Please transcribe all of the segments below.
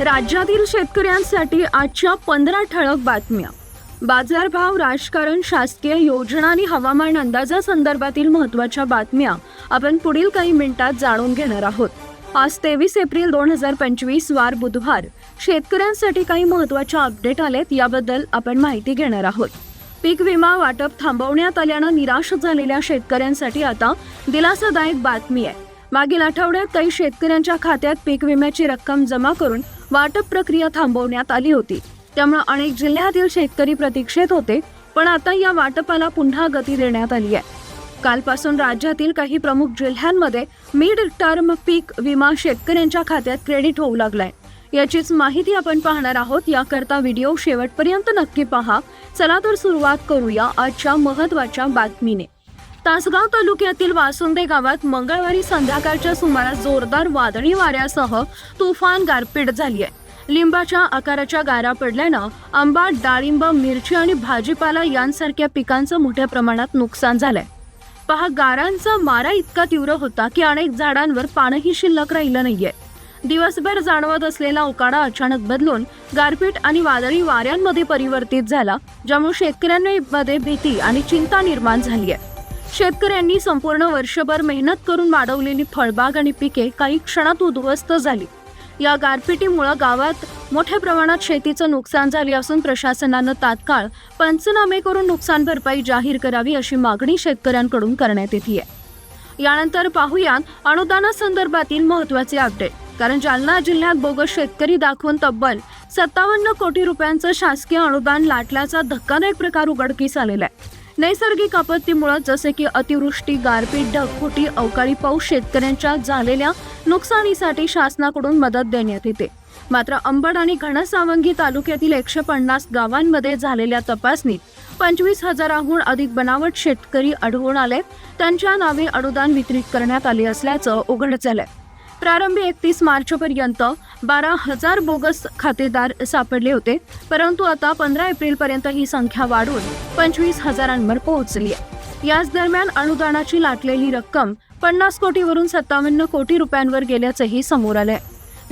राज्यातील शेतकऱ्यांसाठी आजच्या पंधरा ठळक बातम्या. बाजारभाव राजकारण शासकीय योजना आणि हवामान अंदाजासंदर्भातील महत्त्वाच्या बातम्या आपण पुढील काही मिनिटात जाणून घेणार आहोत. आज तेवीस एप्रिल दोन हजार पंचवीस वार बुधवार. शेतकऱ्यांसाठी काही महत्त्वाच्या अपडेट आलेत याबद्दल आपण माहिती घेणार आहोत. पीक विमा वाटप थांबवण्यात आल्यानं निराश झालेल्या शेतकऱ्यांसाठी आता दिलासादायक बातमी आहे. मागील आठवड्यात काही शेतकऱ्यांच्या खात्यात पीक विम्याची रक्कम जमा करून वाटप प्रक्रिया थांबवण्यात आली होती. त्यामुळे अनेक जिल्ह्यातील शेतकरी प्रतीक्षेत होते पण आता या वाटपाला पुन्हा गती देण्यात आली आहे. कालपासून राज्यातील काही प्रमुख जिल्ह्यांमध्ये मिड टर्म पीक विमा शेतकऱ्यांच्या खात्यात क्रेडिट होऊ लागलाय. याचीच माहिती आपण पाहणार आहोत. याकरता व्हिडिओ शेवटपर्यंत नक्की पहा. चला तर सुरुवात करूया आजच्या महत्त्वाच्या बातमीने. तासगाव तालुक्यातील वासुंदे गावात मंगळवारी संध्याकाळच्या सुमारास जोरदार वादळी वाऱ्यासह तुफान गारपीट झाली आहे. लिंबाच्या आकाराच्या गारा पडल्यानं आंबा डाळिंब मिरची आणि भाजीपाला यांसारख्या पिकांचं मोठ्या प्रमाणात नुकसान झालंय. पहा गारांचा मारा इतका तीव्र होता की अनेक झाडांवर पाणही शिल्लक राहिलं नाहीये. दिवसभर जाणवत असलेला उकाडा अचानक बदलून गारपीट आणि वादळी वाऱ्यांमध्ये परिवर्तित झाला ज्यामुळे शेतकऱ्यांमध्ये भीती आणि चिंता निर्माण झाली आहे. शेतकऱ्यांनी संपूर्ण वर्षभर मेहनत करून वाढवलेली फळबाग आणि पिके काही क्षणात उद्ध्वस्त झाली. या गारपिटीमुळे गावात मोठ्या प्रमाणात शेतीचं नुकसान झाले असून प्रशासनानं तात्काळ पंचनामे करून नुकसान भरपाई जाहीर करावी अशी मागणी शेतकऱ्यांकडून करण्यात येते आहे यानंतर पाहुयात अनुदानासंदर्भातील महत्त्वाचे अपडेट कारण जालना जिल्ह्यात बोगस शेतकरी दाखवून तब्बल सत्तावन्न कोटी रुपयांचं शासकीय अनुदान लाटल्याचा धक्कादायक प्रकार उघडकीस आलेला आहे. नैसर्गिक आपत्तीमुळे जसे की अतिवृष्टी गारपीट ढगफुटी अवकाळी पाऊस शेतकऱ्यांच्या झालेल्या नुकसानीसाठी शासनाकडून मदत देण्यात येते. मात्र अंबड आणि घनसावंगी तालुक्यातील एकशे पन्नास गावांमध्ये झालेल्या तपासणीत पंचवीस हजाराहून अधिक बनावट शेतकरी आढळून आले. त्यांच्या नावे अनुदान वितरित करण्यात आले असल्याचं उघड झालंय. प्रारंभी एकतीस मार्चपर्यंत बारा हजार बोगस खातेदार सापडले होते. परंतु आता पंधरा एप्रिलपर्यंत ही संख्या वाढून पंचवीस हजारांवर पोहोचली आहे. याच दरम्यान अनुदानाची लाटलेली रक्कम पन्नास कोटीवरून सत्तावन्न कोटी रुपयांवर गेल्याचंही समोर आलंय.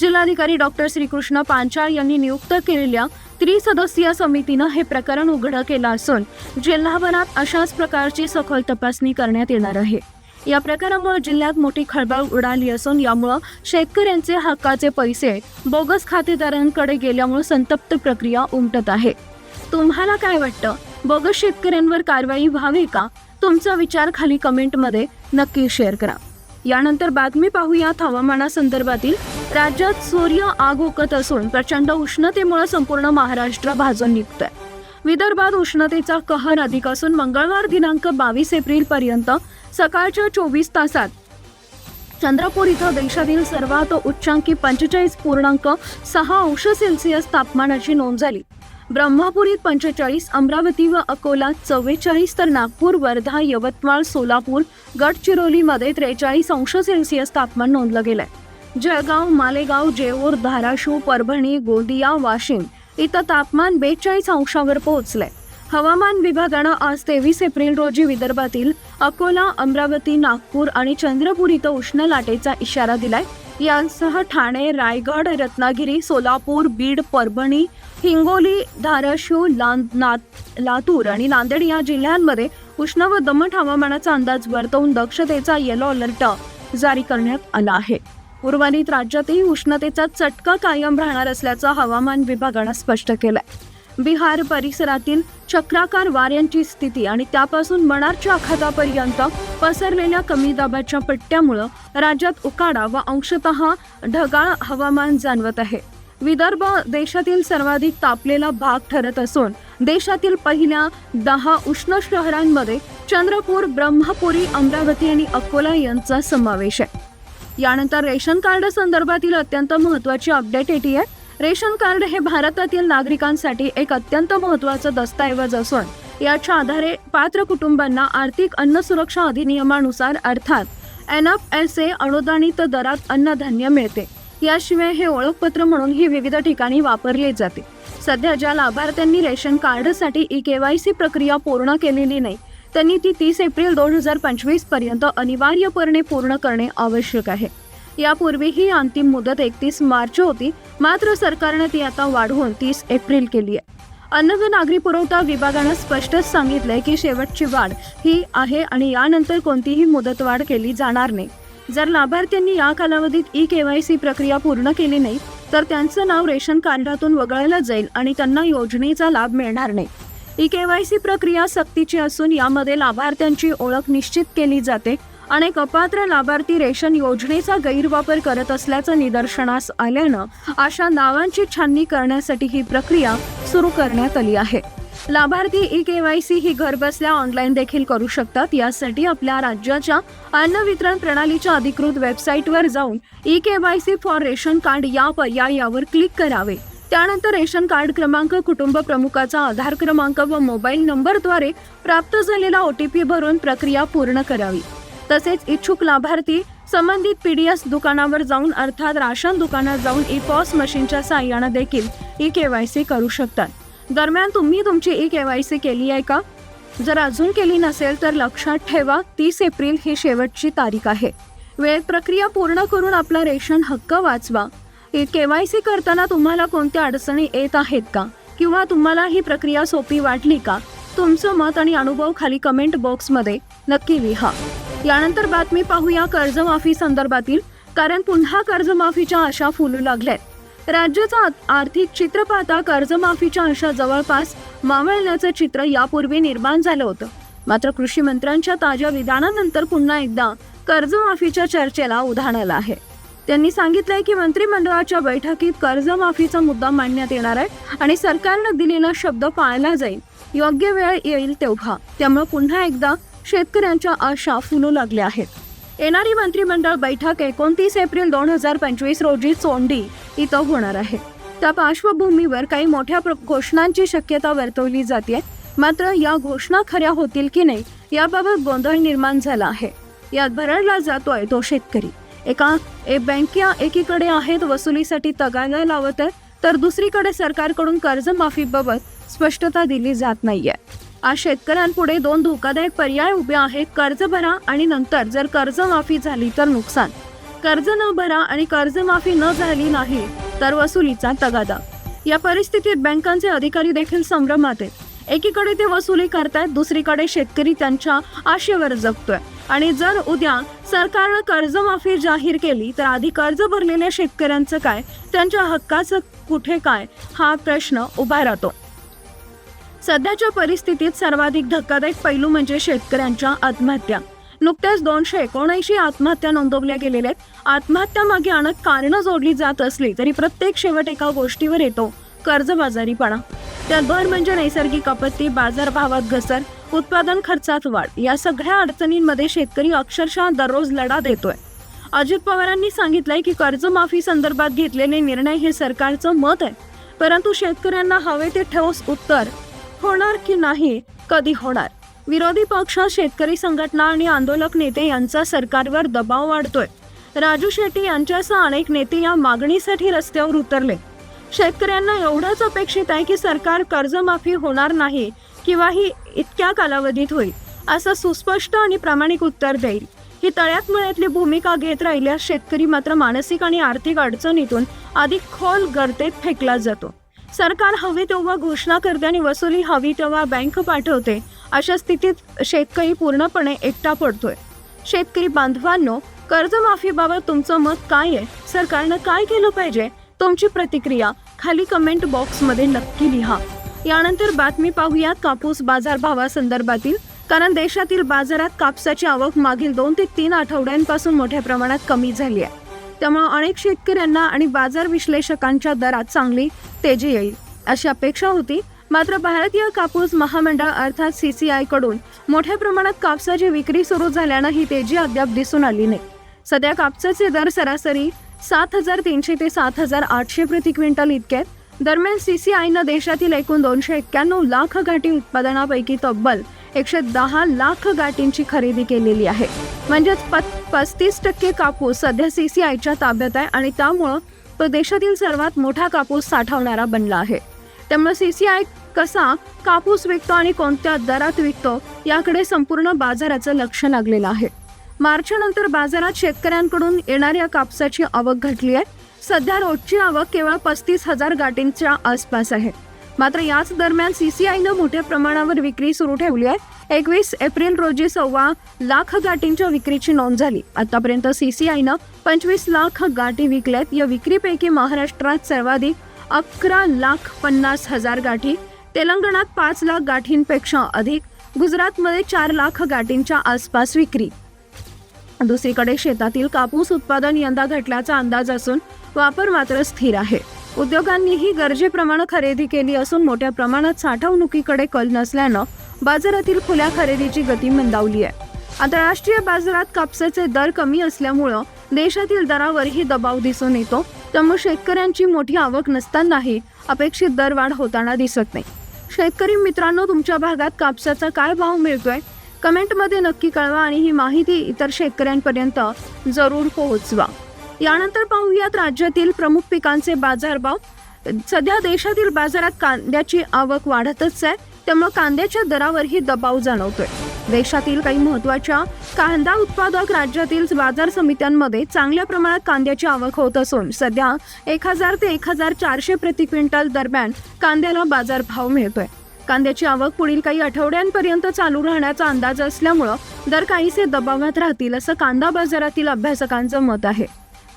जिल्हाधिकारी डॉक्टर श्रीकृष्ण पांचाळ यांनी नियुक्त केलेल्या त्रिसदस्यीय समितीनं हे प्रकरण उघडं केलं असून जिल्हाभरात अशाच प्रकारची सखोल तपासणी करण्यात येणार आहे. या प्रकारामुळे जिल्ह्यात मोठी खळबळ उडाली असून यामुळं शेतकऱ्यांचे हक्काचे पैसे बोगस खातेदारांकडे गेल्यामुळे संतप्त प्रक्रिया उमटत आहे. तुम्हाला काय वाटतं? बोगस शेतकऱ्यांवर कारवाई व्हावी का? तुमचा विचार खाली कमेंटमध्ये नक्की शेअर करा. यानंतर बातमी पाहूयात हवामानासंदर्भातील राज्यात सूर्य आग ओकत असून प्रचंड उष्णतेमुळे संपूर्ण महाराष्ट्र भाजून निघतोय. विदर्भात उष्णतेचा कहर अधिक असून मंगळवार दिनांक बावीस एप्रिल पर्यंत सकाळच्या चोवीस तासात चंद्रपूर इथं देशातील सर्वात उच्चांकी पंचेचाळीस पूर्णांक सहा अंश सेल्सिअस तापमानाची नोंद झाली. ब्रह्मपुरीत पंचेचाळीस अमरावती व अकोला चव्वेचाळीस तर नागपूर वर्धा यवतमाळ सोलापूर गडचिरोलीमध्ये त्रेचाळीस अंश सेल्सिअस तापमान नोंदलं गेलंय. जळगाव मालेगाव जेऊर धाराशिव परभणी गोंदिया वाशिम इथं तापमान बेचाळीस अंशावर पोहोचलंय. हवामान विभागानं आज तेवीस एप्रिल रोजी विदर्भातील अकोला अमरावती नागपूर आणि चंद्रपूर इथं उष्ण लाटेचा इशारा दिलाय. यांसह ठाणे रायगड रत्नागिरी सोलापूर बीड परभणी हिंगोली धाराशिव लां- लातूर आणि नांदेड या जिल्ह्यांमध्ये उष्ण व दमट हवामानाचा अंदाज वर्तवून दक्षतेचा येलो अलर्ट जारी करण्यात आला आहे. उर्वरित राज्यातही उष्णतेचा चटका कायम राहणार असल्याचं हवामान विभागानं स्पष्ट केलंय. बिहार परिसरातील चक्राकार वाऱ्यांची स्थिती आणि त्यापासून मणारच्या आखातापर्यंत पसरलेल्या कमी दाबाच्या पट्ट्यामुळं राज्यात उकाडा व अंशतः ढगाळ हवामान जाणवत आहे. विदर्भ देशातील सर्वाधिक तापलेला भाग ठरत असून देशातील पहिल्या दहा उष्ण शहरांमध्ये चंद्रपूर ब्रह्मपुरी अमरावती आणि अकोला यांचा समावेश आहे. यानंतर रेशन कार्ड संदर्भातील अत्यंत महत्त्वाची अपडेट येते आहे रेशन कार्ड हे भारतातील नागरिकांसाठी एक अत्यंत महत्त्वाचं दस्तऐवज असून याच्या आधारे पात्र कुटुंबांना आर्थिक अन्न सुरक्षा अधिनियमानुसार अर्थात एन एफ एस ए अनुदानित दरात अन्नधान्य मिळते. याशिवाय हे ओळखपत्र म्हणूनही विविध ठिकाणी वापरले जाते. सध्या ज्या लाभार्थ्यांनी रेशन कार्डसाठी ई के वाय सी प्रक्रिया पूर्ण केलेली नाही त्यांनी ती तीस एप्रिल दोन हजार पंचवीसपर्यंत अनिवार्यपणे पूर्ण करणे आवश्यक आहे. यापूर्वी ही अंतिम मुदत एकतीस मार्च होती मात्र सरकारने ती आता वाढवून तीस एप्रिल केली आहे. अन्न व नागरी पुरवठा विभागानं स्पष्टच सांगितलंय की शेवटची वाढ ही आहे आणि यानंतर कोणतीही मुदतवाढ केली जाणार नाही. जर लाभार्थ्यांनी या कालावधीत ई के वाय सी प्रक्रिया पूर्ण केली नाही तर त्यांचं नाव रेशन कार्डातून वगळलं जाईल आणि त्यांना योजनेचा लाभ मिळणार नाही. ई केवायसी प्रक्रिया सक्तीची असून यामध्ये लाभार्थ्यांची ओळख निश्चित केली जाते. अनेक अपात्र लाभार्थी रेशन योजनेचा गैरवापर करत असल्याचं निदर्शनास आल्यानं अशा नावांची छाननी करण्यासाठी ही प्रक्रिया सुरू करण्यात आली आहे. लाभार्थी ई केवायसी ही घरबसल्या ऑनलाईन देखील करू शकतात. यासाठी आपल्या राज्याच्या अन्न वितरण प्रणालीच्या अधिकृत वेबसाईटवर जाऊन e KYC for ration card या पर्यायावर क्लिक करावे. त्यानंतर रेशन कार्ड क्रमांक कुटुंब प्रमुखाचा आधार क्रमांक व मोबाईल नंबरद्वारे प्राप्त झालेला ओ टी पी भरून प्रक्रिया पूर्ण करावी. तसेच इच्छुक लाभार्थी संबंधित पी डी एस दुकानावर जाऊन अर्थात राशन दुकानात जाऊन ई पॉस मशीनच्या साह्यानं देखील ई के वाय सी करू शकतात. दरम्यान तुम्ही तुमची ई के वाय सी केली आहे का? जर अजून केली नसेल तर लक्षात ठेवा तीस एप्रिल ही शेवटची तारीख आहे. वेळेत प्रक्रिया पूर्ण करून आपला रेशन हक्क वाचवा. के वाय सी करताना तुम्हाला कोणत्या अडचणी येत आहेत का? किंवा तुम्हाला ही प्रक्रिया सोपी वाटली का? तुमचं मत आणि अनुभव खाली कमेंट बॉक्समध्ये नक्की लिहा. यानंतर बातमी पाहूया कर्जमाफी संदर्भातील कारण पुन्हा कर्जमाफीच्या आशा फुलू लागल्यात. राज्याचा आर्थिक चित्र पाहता कर्जमाफीच्या आशा जवळपास मावळण्याचं चित्र यापूर्वी निर्माण झालं होतं. मात्र कृषी मंत्र्यांच्या ताज्या विधानानंतर पुन्हा एकदा कर्जमाफीच्या चर्चेला उधाण आलं आहे. त्यांनी सांगितलंय की मंत्रिमंडळाच्या बैठकीत कर्जमाफीचा मुद्दा मांडण्यात येणार आहे आणि सरकारनं दिलेला शब्द पाळला जाईल. योग्य वेळ येईल तेव्हा. त्यामुळे पुन्हा एकदा शेतकऱ्यांच्या आशा फुलू लागल्या आहेत. येणारी मंत्रिमंडळ बैठक एकोणतीस एप्रिल दोन हजार पंचवीस रोजी चोंडी इथं होणार आहे. त्या पार्श्वभूमीवर काही मोठ्या प्र- घोषणांची शक्यता वर्तवली जाते मात्र या घोषणा खऱ्या होतील की नाही याबाबत गोंधळ निर्माण झाला आहे. यात भरडला जातोय तो शेतकरी. एका ए बँका एकीकडे आहेत वसुलीसाठी तगादा लावत आहे तर दुसरीकडे सरकारकडून कर्जमाफीबाबत स्पष्टता दिली जात नाहीये. आज शेतकऱ्यांपुढे दोन धोकादायक पर्याय उभे आहेत कर्ज भरा आणि नंतर जर कर्जमाफी झाली तर नुकसान. कर्ज न भरा आणि कर्जमाफी न झाली नाही तर वसुलीचा तगादा. या परिस्थितीत बँकांचे अधिकारी देखील संभ्रमात आहेत. एकीकडे ते वसुली करतायत दुसरीकडे शेतकरी त्यांच्या आशेवर जगतोय. आणि जर उद्या सरकारनं कर्जमाफी जाहीर केली तर आधी कर्ज भरलेल्या शेतकऱ्यांचं काय? त्यांच्या हक्काचं कुठे काय? हा प्रश्न उभा राहतो. सध्याच्या परिस्थितीत सर्वाधिक धक्कादायक पैलू म्हणजे शेतकऱ्यांच्या आत्महत्या. नुकत्याच दोनशे एकोणऐंशी आत्महत्या नोंदवल्या गेलेल्या आहेत. आत्महत्यामागे अनेक कारणं जोडली जात असली तरी प्रत्येक शेवट एका गोष्टीवर येतो कर्जबाजारीपणा. त्यात भर म्हणजे नैसर्गिक आपत्ती बाजारभावात घसर उत्पादन खर्चात वाढ. या सगळ्या अडचणींमध्ये शेतकरी अक्षरशः दररोज लढा देतोय. अजित पवारांनी सांगितलंय की कर्जमाफी संदर्भात घेतलेले निर्णय हे सरकारचं मत आहे. परंतु शेतकऱ्यांना हवे ते ठोस उत्तर होणार की नाही कधी होणार? विरोधी पक्ष शेतकरी संघटना आणि आंदोलक नेते यांचा सरकारवर दबाव वाढतोय. राजू शेट्टी यांच्यासह अनेक नेते या मागणीसाठी रस्त्यावर उतरले. शेतकऱ्यांना एवढंच अपेक्षित आहे की सरकार कर्जमाफी होणार नाही किंवा ही इतक्या कालावधीत होईल असं सुस्पष्ट आणि प्रामाणिक उत्तर देईल. ही तळ्यात मळ्यातली भूमिका घेत राहिल्यास शेतकरी मात्र मानसिक आणि आर्थिक अडचणीतून अधिक खोल गर्तेत फेकला जातो. सरकार हवी तेव्हा घोषणा करते आणि वसुली हवी तेव्हा बँक पाठवते अशा स्थितीत शेतकरी पूर्णपणे एकटा पडतोय. शेतकरी बांधवांनो कर्जमाफीबाबत तुमचं मत काय आहे? सरकारनं काय केलं पाहिजे? तुमची प्रतिक्रिया खाली कमेंट बॉक्समध्ये नक्की लिहा. यानंतर बातमी पाहूयात कापूस बाजारभावासंदर्भातील कारण देशातील बाजारात कापसाची आवक मागील दोन ते तीन आठवड्यांपासून मोठ्या प्रमाणात कमी झाली आहे. त्यामुळे अनेक शेतकऱ्यांना आणि बाजार विश्लेषकांच्या दरात चांगली तेजी येईल. अशी अपेक्षा होती. मात्र भारतीय कापूस महामंडळ अर्थात सी सी कडून मोठ्या प्रमाणात कापसाची विक्री सुरू झाल्यानं ही तेजी अद्याप दिसून आली नाही. सध्या कापसाचे दर सरासरी सात हजार तीनशे ते सात हजार आठशे प्रति क्विंटल इतके आहेत. दरम्यान सी सी आयनं देशातील एकूण दोनशे एक्क्याण्णव लाख गाठी उत्पादनापैकी तब्बल एकशे दहा लाख गाठींची खरेदी केलेली आहे. म्हणजेच पत पस्तीस टक्के कापूस सध्या सी सी आयच्या ताब्यात आहे आणि त्यामुळं तो देशातील सर्वात मोठा कापूस साठवणारा बनला आहे. त्यामुळे सी सी आय कसा कापूस विकतो आणि कोणत्या दरात विकतो याकडे संपूर्ण बाजाराचं लक्ष लागलेलं आहे. मार्चनंतर बाजारात शेतकऱ्यांकडून येणाऱ्या कापसाची आवक घटली आहे. सध्या रोजची आवक केवळ पस्तीस हजार गाठींच्या आसपास आहे. मात्र याच दरम्यान सीसीआयनं मोठ्या प्रमाणावर विक्री सुरू ठेवली आहे. एकवीस एप्रिल रोजी सव्वा लाख गाठींच्या विक्रीची नोंद झाली. आतापर्यंत सीसीआयनं पंचवीस लाख गाठी विकल्यात. या विक्रीपैकी महाराष्ट्रात सर्वाधिक अकरा लाख पन्नास हजार गाठी तेलंगणात पाच लाख गाठींपेक्षा अधिक गुजरातमध्ये चार लाख गाठींच्या आसपास विक्री. दुसरीकडे शेतातील कापूस उत्पादन यंदा घटल्याचा अंदाज असून वापर मात्र स्थिर आहे. उद्योगांनीही गरजेप्रमाणे खरेदी केली असून मोठ्या प्रमाणात साठवणुकीकडे कल नसल्यानं बाजारातील खुल्या खरेदीची गती मंदावली आहे. आंतरराष्ट्रीय बाजारात कापसाचे दर कमी असल्यामुळं देशातील दरावरही दबाव दिसून येतो. त्यामुळे शेतकऱ्यांची मोठी आवक नसतानाही अपेक्षित दरवाढ होताना दिसत नाही. शेतकरी मित्रांनो तुमच्या भागात कापसाचा काय भाव मिळतोय? कमेंटमध्ये नक्की कळवा आणि ही माहिती इतर शेतकऱ्यांपर्यंत जरूर पोहोचवा. यानंतर पाहूयात राज्यातील प्रमुख पिकांचे बाजारभाव. सध्या देशातील बाजारात कांद्याची आवक वाढतच आहे. त्यामुळे कांद्याच्या दरावरही दबाव जाणवतोय. देशातील काही महत्त्वाच्या कांदा उत्पादक राज्यातील बाजार समित्यांमध्ये चांगल्या प्रमाणात कांद्याची आवक होत असून सध्या एक हजार ते एक हजार चारशे प्रति क्विंटल दरम्यान कांद्याला बाजारभाव मिळतोय. कांद्याची आवक पुढील काही आठवड्यांपर्यंत चालू राहण्याचा अंदाज असल्यामुळं दर काहीसे दबावात राहतील असं कांदा बाजारातील अभ्यासकांचं मत आहे.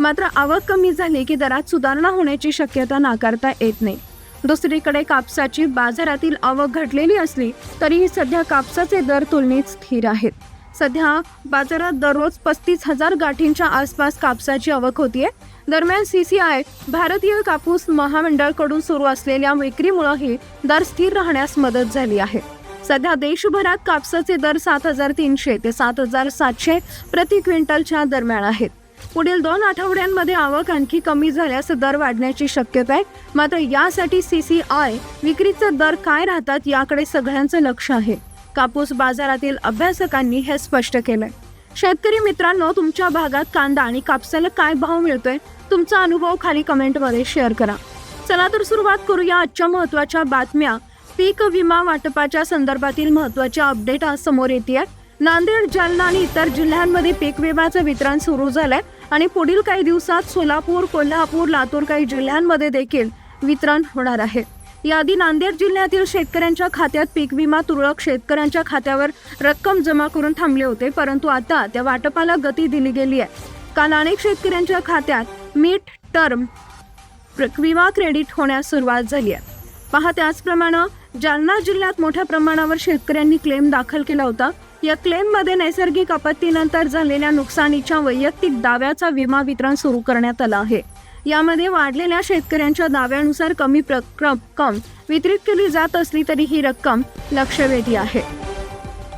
मात्र आवक कमी झाली की दरात सुधारणा होण्याची शक्यता नाकारता येत नाही. दुसरीकडे कापसाची बाजारातील आवक घटलेली असली तरीही सध्या कापसाचे दर तुलनेत स्थिर आहेत. सध्या बाजारात दररोज पस्तीस हजार गाठींच्या आसपास कापसाची आवक होतीये. दरम्यान सी सी आय भारतीय कापूस महामंडळकडून सुरू असलेल्या विक्रीमुळेही दर स्थिर राहण्यास मदत झाली आहे. सध्या देशभरात कापसाचे दर सात हजार तीनशे ते सात हजार सातशे प्रति क्विंटलच्या दरम्यान आहेत. पुढील दोन आठवड्यांमध्ये आवक आणखी कमी झाल्यास दर वाढण्याची शक्यता आहे. मात्र यासाठी सी सी आय विक्रीचे दर काय राहतात याकडे सगळ्यांचं लक्ष आहे. कापूस बाजारातील अभ्यासकांनी हे स्पष्ट केलंय. शेतकरी मित्रांनो तुमच्या भागात कांदा आणि कापसाला काय भाव मिळतोय? तुमचा अनुभव खाली कमेंटमध्ये शेअर करा. चला तर सुरुवात करूया आजच्या महत्त्वाच्या बातम्या. पीक विमा वाटपाच्या संदर्भातील महत्त्वाच्या अपडेट आज समोर येते नांदेड जालना आणि इतर जिल्ह्यांमध्ये पीक विम्याचं वितरण सुरू झालंय आणि पुढील काही दिवसात सोलापूर कोल्हापूर लातूर काही जिल्ह्यांमध्ये देखील वितरण होणार आहे. याआधी नांदेड जिल्ह्यातील शेतकऱ्यांच्या खात्यात पीक विमा तुरळक शेतकऱ्यांच्या खात्यावर रक्कम जमा करून थांबले होते परंतु आता त्या वाटपाला गती दिली गेली आहे. काल अनेक शेतकऱ्यांच्या खात्यात मिड टर्म विमा क्रेडिट होण्यास सुरुवात झाली आहे. पहा त्याचप्रमाणे जालना जिल्ह्यात मोठ्या प्रमाणावर शेतकऱ्यांनी क्लेम दाखल केला होता. या क्लेममध्ये नैसर्गिक आपत्तीनंतर झालेल्या नुकसानीच्या वैयक्तिक दाव्याचा विमा वितरण सुरू करण्यात आला आहे. यामध्ये वाढलेल्या शेतकऱ्यांच्या दाव्यानुसार कमी रक्कम वितरित केली जात असली तरी ही रक्कम लक्षवेधी आहे.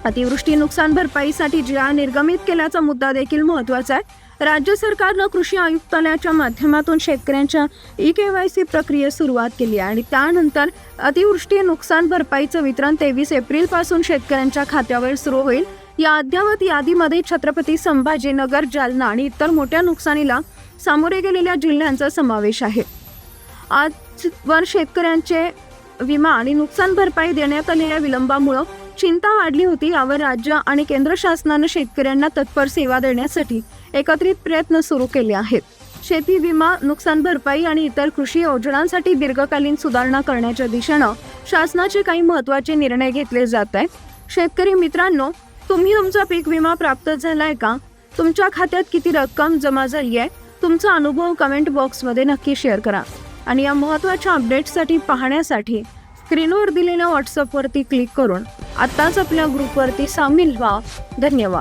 अतिवृष्टी नुकसान भरपाईसाठी जिया निर्गमित केल्याचा मुद्दा देखील महत्त्वाचा आहे. राज्य सरकारनं कृषी आयुक्तालयाच्या माध्यमातून शेतकऱ्यांच्या ई के वाय सी प्रक्रियेस सुरुवात केली आहे आणि त्यानंतर अतिवृष्टी नुकसान भरपाईचं वितरण तेवीस एप्रिलपासून शेतकऱ्यांच्या खात्यावर सुरू होईल. या अद्ययावत यादीमध्ये छत्रपती संभाजीनगर जालना आणि इतर मोठ्या नुकसानीला सामोरे गेलेल्या जिल्ह्यांचा समावेश आहे. आजवर शेतकऱ्यांचे विमा आणि नुकसान भरपाई देण्यात आलेल्या विलंबामुळं चिंता वाढली होती. यावर राज्य आणि केंद्र शासनानं शेतकऱ्यांना तत्पर सेवा देण्यासाठी एकत्रित प्रयत्न सुरू केले आहेत. शेती विमा नुकसान भरपाई आणि इतर कृषी योजनांसाठी दीर्घकालीन सुधारणा करण्याच्या दिशेनं शासनाचे काही महत्त्वाचे निर्णय घेतले जात आहेत. शेतकरी मित्रांनो तुम्ही तुमचा पीक विमा प्राप्त झालाय का? तुमच्या खात्यात किती रक्कम जमा झाली आहे? तुमचा अनुभव कमेंट बॉक्समध्ये नक्की शेअर करा. आणि या महत्त्वाच्या अपडेट्ससाठी पाहण्यासाठी स्क्रीनवर दिलेल्या व्हॉट्सअपवरती क्लिक करून आत्ताच आपल्या ग्रुपवरती सामील व्हा. धन्यवाद.